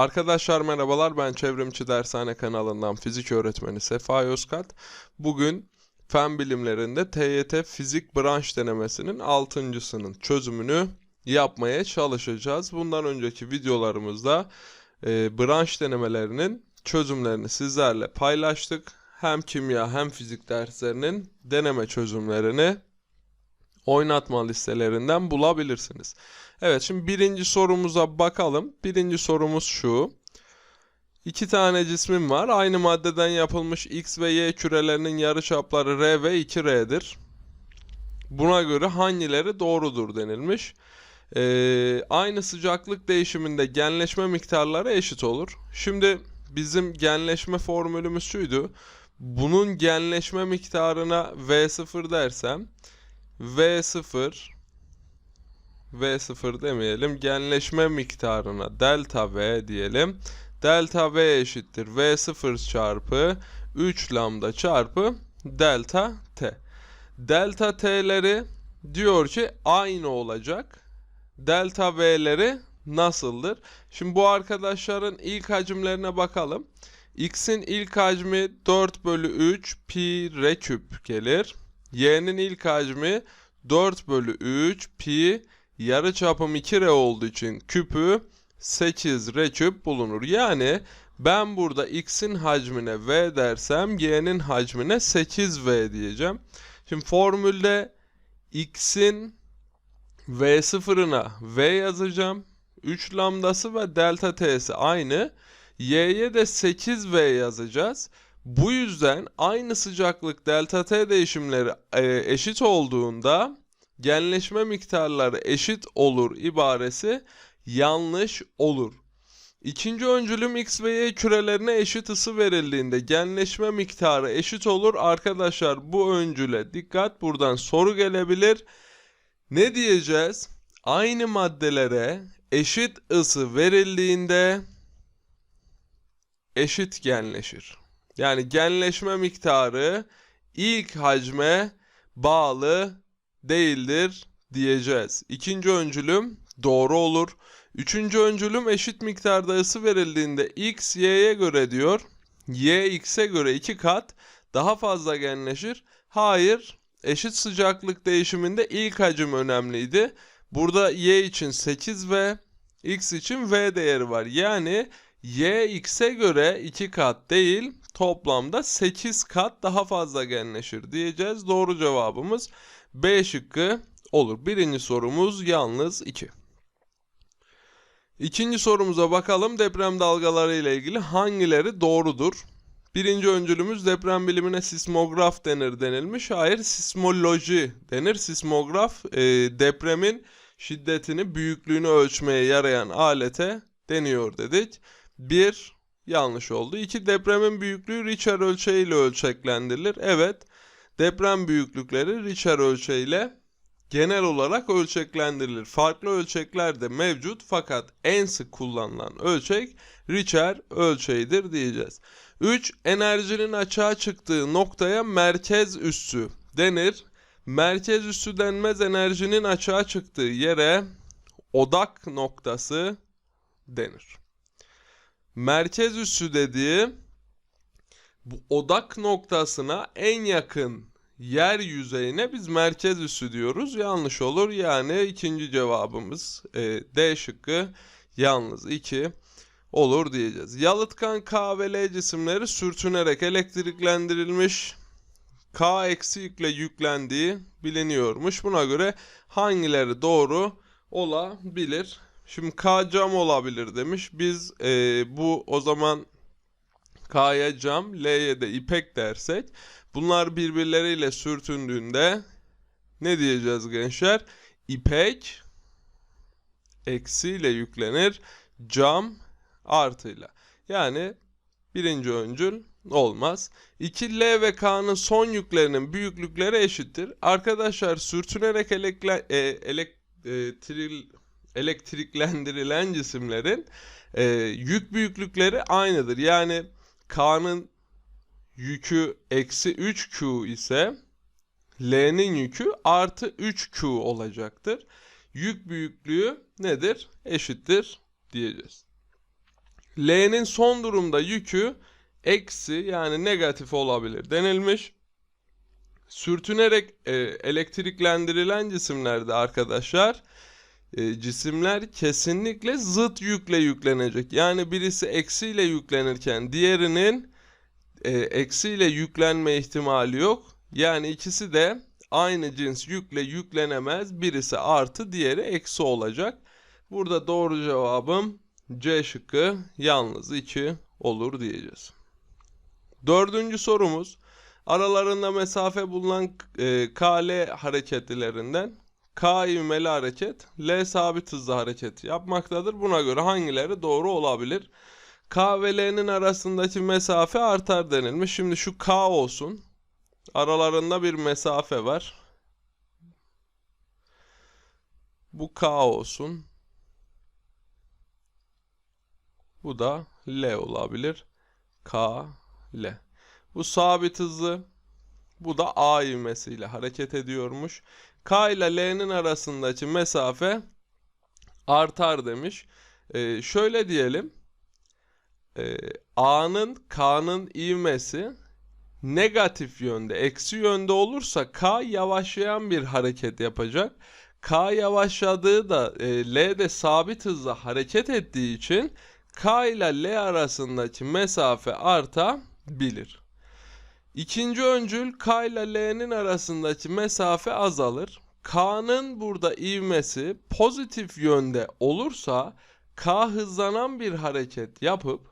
Arkadaşlar merhabalar ben Çevrimçi Dershane kanalından fizik öğretmeni Sefa Yozkat. Bugün fen bilimlerinde TYT fizik branş denemesinin altıncısının çözümünü yapmaya çalışacağız. Bundan önceki videolarımızda e, branş denemelerinin çözümlerini sizlerle paylaştık. Hem kimya hem fizik derslerinin deneme çözümlerini oynatma listelerinden bulabilirsiniz. Evet şimdi birinci sorumuza bakalım. Birinci sorumuz şu. İki tane cismim var. Aynı maddeden yapılmış X ve Y kürelerinin yarıçapları R ve 2R'dir. Buna göre hangileri doğrudur denilmiş. Ee, aynı sıcaklık değişiminde genleşme miktarları eşit olur. Şimdi bizim genleşme formülümüz şuydu. Bunun genleşme miktarına V0 dersem V0 V0 demeyelim. Genleşme miktarına delta V diyelim. Delta V eşittir V0 çarpı 3 lambda çarpı delta T. Delta T'leri diyor ki aynı olacak. Delta V'leri nasıldır? Şimdi bu arkadaşların ilk hacimlerine bakalım. X'in ilk hacmi 4 bölü 3 pi r küp gelir. Y'nin ilk hacmi 4 bölü 3 pi yarı çapım 2R olduğu için küpü 8 R küp bulunur. Yani ben burada x'in hacmine v dersem y'nin hacmine 8v diyeceğim. Şimdi formülde x'in v sıfırına v yazacağım. 3 lambdası ve delta t'si aynı. y'ye de 8v yazacağız. Bu yüzden aynı sıcaklık delta t değişimleri e, eşit olduğunda genleşme miktarları eşit olur ibaresi yanlış olur. İkinci öncülüm x ve y kürelerine eşit ısı verildiğinde genleşme miktarı eşit olur. Arkadaşlar bu öncüle dikkat buradan soru gelebilir. Ne diyeceğiz? Aynı maddelere eşit ısı verildiğinde eşit genleşir. Yani genleşme miktarı ilk hacme bağlı değildir diyeceğiz. İkinci öncülüm doğru olur. Üçüncü öncülüm eşit miktarda ısı verildiğinde x y'ye göre diyor. y x'e göre iki kat daha fazla genleşir. Hayır eşit sıcaklık değişiminde ilk hacim önemliydi. Burada y için 8 ve x için v değeri var. Yani y x'e göre 2 kat değil toplamda 8 kat daha fazla genleşir diyeceğiz. Doğru cevabımız B şıkkı olur. Birinci sorumuz yalnız 2. İkinci sorumuza bakalım. Deprem dalgaları ile ilgili hangileri doğrudur? Birinci öncülümüz deprem bilimine sismograf denir denilmiş. Hayır sismoloji denir. Sismograf e, depremin şiddetini, büyüklüğünü ölçmeye yarayan alete deniyor dedik. Bir yanlış oldu. İki depremin büyüklüğü Richter ölçeğiyle ölçeklendirilir. Evet deprem büyüklükleri Richter ölçeğiyle genel olarak ölçeklendirilir. Farklı ölçekler de mevcut fakat en sık kullanılan ölçek Richter ölçeğidir diyeceğiz. 3. Enerjinin açığa çıktığı noktaya merkez üssü denir. Merkez üssü denmez enerjinin açığa çıktığı yere odak noktası denir. Merkez üssü dediği bu odak noktasına en yakın yer yüzeyine biz merkez üssü diyoruz. Yanlış olur. Yani ikinci cevabımız e, D şıkkı yalnız 2 olur diyeceğiz. Yalıtkan K ve L cisimleri sürtünerek elektriklendirilmiş. K eksi yükle yüklendiği biliniyormuş. Buna göre hangileri doğru olabilir? Şimdi K cam olabilir demiş. Biz e, bu o zaman K'ya cam, L'ye de ipek dersek bunlar birbirleriyle sürtündüğünde ne diyeceğiz gençler? İpek eksiyle yüklenir, cam artıyla. Yani birinci öncül olmaz. 2 L ve K'nın son yüklerinin büyüklükleri eşittir. Arkadaşlar sürtünerek elekle, e, elek, e, tril, elektriklendirilen cisimlerin e, yük büyüklükleri aynıdır. Yani K'nın yükü eksi 3Q ise L'nin yükü artı 3Q olacaktır. Yük büyüklüğü nedir? Eşittir diyeceğiz. L'nin son durumda yükü eksi yani negatif olabilir denilmiş. Sürtünerek e, elektriklendirilen cisimlerde arkadaşlar e, cisimler kesinlikle zıt yükle yüklenecek. Yani birisi eksiyle yüklenirken diğerinin e, eksiyle yüklenme ihtimali yok. Yani ikisi de aynı cins yükle yüklenemez. Birisi artı diğeri eksi olacak. Burada doğru cevabım C şıkkı yalnız 2 olur diyeceğiz. Dördüncü sorumuz aralarında mesafe bulunan e, KL hareketlilerinden K ivmeli hareket, L sabit hızlı hareket yapmaktadır. Buna göre hangileri doğru olabilir? K ve L'nin arasındaki mesafe artar denilmiş. Şimdi şu K olsun. Aralarında bir mesafe var. Bu K olsun. Bu da L olabilir. K, L. Bu sabit hızlı. Bu da A ivmesiyle hareket ediyormuş. K ile L'nin arasındaki mesafe artar demiş. Ee, şöyle diyelim. Ee, A'nın K'nın ivmesi negatif yönde, eksi yönde olursa K yavaşlayan bir hareket yapacak. K yavaşladığı da e, L de sabit hızla hareket ettiği için K ile L arasındaki mesafe artabilir. İkinci öncül K ile L'nin arasındaki mesafe azalır. K'nın burada ivmesi pozitif yönde olursa K hızlanan bir hareket yapıp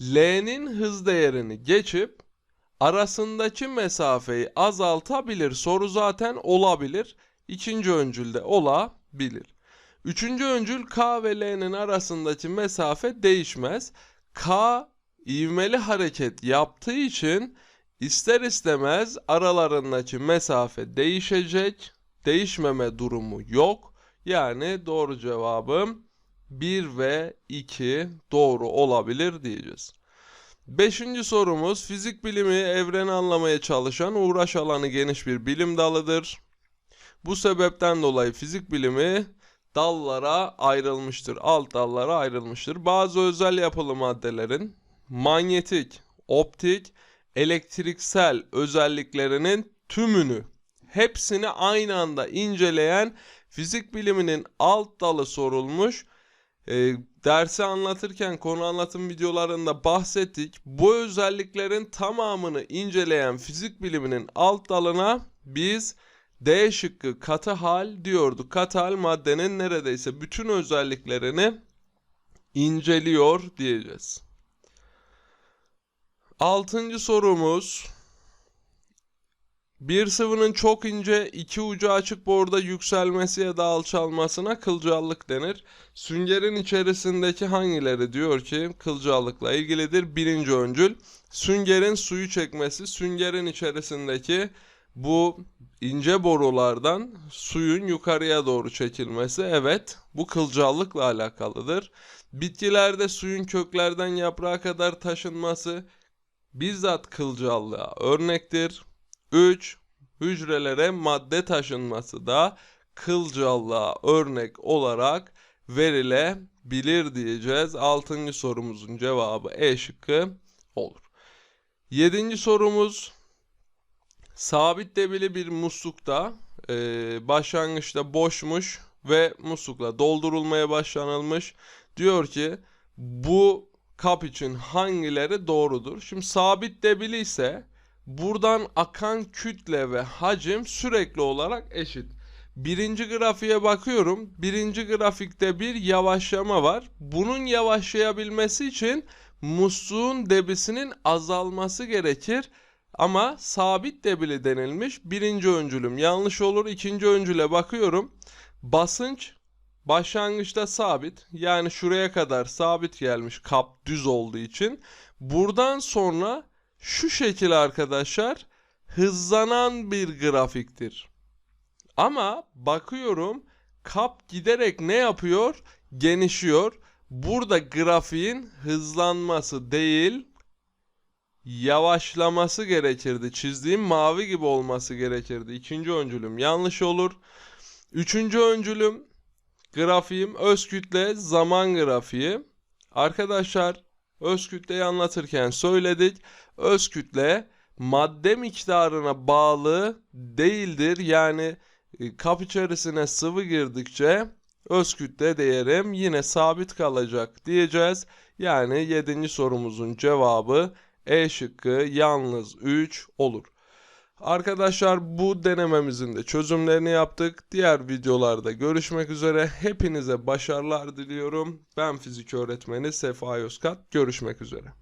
L'nin hız değerini geçip arasındaki mesafeyi azaltabilir. Soru zaten olabilir. İkinci öncülde olabilir. Üçüncü öncül K ve L'nin arasındaki mesafe değişmez. K ivmeli hareket yaptığı için ister istemez aralarındaki mesafe değişecek. Değişmeme durumu yok. Yani doğru cevabım 1 ve 2 doğru olabilir diyeceğiz. Beşinci sorumuz fizik bilimi evreni anlamaya çalışan uğraş alanı geniş bir bilim dalıdır. Bu sebepten dolayı fizik bilimi dallara ayrılmıştır. Alt dallara ayrılmıştır. Bazı özel yapılı maddelerin manyetik, optik, elektriksel özelliklerinin tümünü hepsini aynı anda inceleyen fizik biliminin alt dalı sorulmuş. E, dersi anlatırken konu anlatım videolarında bahsettik. Bu özelliklerin tamamını inceleyen fizik biliminin alt dalına biz D şıkkı katı hal diyorduk. Katı hal maddenin neredeyse bütün özelliklerini inceliyor diyeceğiz. Altıncı sorumuz. Bir sıvının çok ince iki ucu açık borda yükselmesi ya da alçalmasına kılcallık denir. Süngerin içerisindeki hangileri diyor ki kılcallıkla ilgilidir? Birinci öncül. Süngerin suyu çekmesi, süngerin içerisindeki bu ince borulardan suyun yukarıya doğru çekilmesi evet bu kılcallıkla alakalıdır. Bitkilerde suyun köklerden yaprağa kadar taşınması bizzat kılcallığa örnektir. 3. Hücrelere madde taşınması da kılcallığa örnek olarak verilebilir diyeceğiz. 6. sorumuzun cevabı E şıkkı olur. 7. sorumuz sabit debili bir muslukta e, başlangıçta boşmuş ve muslukla doldurulmaya başlanılmış. Diyor ki bu kap için hangileri doğrudur? Şimdi sabit debili ise buradan akan kütle ve hacim sürekli olarak eşit. Birinci grafiğe bakıyorum. Birinci grafikte bir yavaşlama var. Bunun yavaşlayabilmesi için musluğun debisinin azalması gerekir. Ama sabit debili denilmiş. Birinci öncülüm yanlış olur. İkinci öncüle bakıyorum. Basınç başlangıçta sabit. Yani şuraya kadar sabit gelmiş kap düz olduğu için. Buradan sonra şu şekil arkadaşlar hızlanan bir grafiktir. Ama bakıyorum kap giderek ne yapıyor? Genişiyor. Burada grafiğin hızlanması değil yavaşlaması gerekirdi. Çizdiğim mavi gibi olması gerekirdi. İkinci öncülüm yanlış olur. Üçüncü öncülüm grafiğim öz kütle zaman grafiği. Arkadaşlar öz kütleyi anlatırken söyledik. Öz kütle madde miktarına bağlı değildir. Yani e, kap içerisine sıvı girdikçe öz kütle değerim yine sabit kalacak diyeceğiz. Yani 7. sorumuzun cevabı E şıkkı yalnız 3 olur. Arkadaşlar bu denememizin de çözümlerini yaptık. Diğer videolarda görüşmek üzere. Hepinize başarılar diliyorum. Ben fizik öğretmeni Sefa Yozkat. Görüşmek üzere.